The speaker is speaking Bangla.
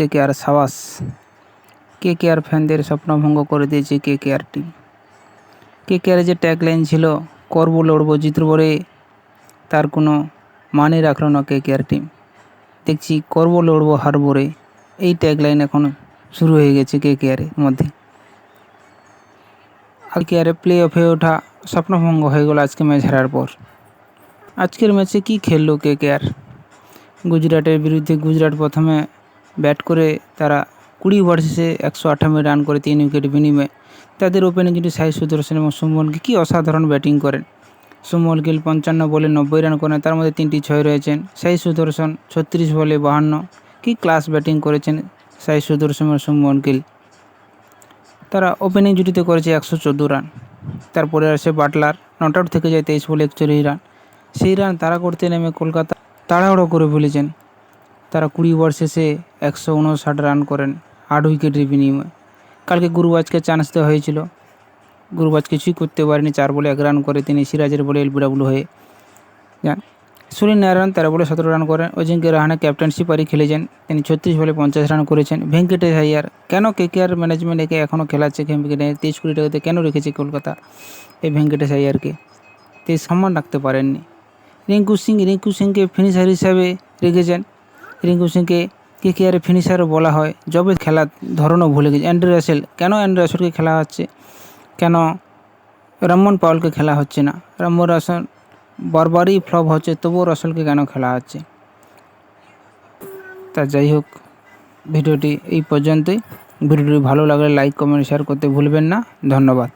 কে কে আর সাবাস কে কে আর ফ্যানদের স্বপ্নভঙ্গ করে দিয়েছে কে কে আর টিম। কে কে আর যে ট্যাগলাইন ছিল, করব, লড়বো, জিতবো রে, তার কোনো মানে রাখল না কে কে আর টিম। দেখছি করব, লড়বো, হারবো রে, এই ট্যাগলাইন এখন শুরু হয়ে গেছে কে কে আরের মধ্যে। আর কে আরে প্লে অফে ওঠা স্বপ্নভঙ্গ হয়ে গেল আজকে ম্যাচ হারার পর। আজকের ম্যাচে কি খেললো কে কে আর গুজরাটের বিরুদ্ধে গুজরাট প্রথমে ব্যাট করে তারা কুড়ি ওভার শেষে একশো আটানব্বই রান করে তিন উইকেট বিনিময়ে তাদের ওপেনিং কিন্তু সাই সুদর্শন এবং সুমনকে কী অসাধারণ ব্যাটিং করেন। সুমন গিল পঞ্চান্ন বলে নব্বই রান করেন তার মধ্যে তিনটি ছয় রয়েছেন। সাই সুদর্শন ছত্রিশ বলে বাহান্ন। কী ক্লাস ব্যাটিং করেছেন সাই সুদর্শন এবং সুমন গিল? তারা ওপেনিং জুটিতে করেছে একশো চোদ্দ রান। তারপরে আসে বাটলার, নট আউট থেকে যায় তেইশ বলে একচল্লিশ রান। সেই রান তারা করতে নেমে কলকাতা তাড়াহুড়ো করে ফেলেছেন তারা কুড়ি ওভার শেষে একশো উনষাট রান করেন, আট উইকেটের বিনিময়ে। কালকে গুরুবাজকে চান্স দেওয়া হয়েছিল। গুরুবাজ কিছুই করতে পারেনি, চার বলে এক রান করে তিনি সিরাজের বলে এলবিডাব্লিউ হয়ে যান। সুনীল নারায়ণ তেরো বলে সতেরো রান করেন অজিঙ্ক্য রাহানে ক্যাপ্টেনশিপারই খেলেছেন, তিনি ছত্রিশ বলে পঞ্চাশ রান করেছেন। ভেঙ্কটেশ আইয়ার কেন কে কে আর ম্যানেজমেন্ট একে এখনও খেলাচ্ছে তেইশ কোটি টাকাতে কেন রেখেছে কলকাতা এই ভেঙ্কটেশ আইয়ারকে তিনি সম্মান রাখতে পারেননি। রিঙ্কু সিং, রিঙ্কু সিংকে ফিনিশার হিসাবে রেখেছেন। রিঙ্কু সিংকে কে কে আর ফিনিশারও বলা হয়। যবে খেলার ধরনও ভুলে গেছে। অ্যান্ড্রে রাসেল, কেন অ্যান্ড্রে রাসেলকে খেলা হচ্ছে? কেন রমন পাওয়ালকে খেলা হচ্ছে না? রমন রাসেল বারবারই ফ্লপ হচ্ছে, তবুও রাসেলকে কেন খেলা হচ্ছে? তা যাই হোক, ভিডিওটি এই পর্যন্তই। ভিডিওটি ভালো লাগলে লাইক, কমেন্ট, শেয়ার করতে ভুলবেন না। ধন্যবাদ।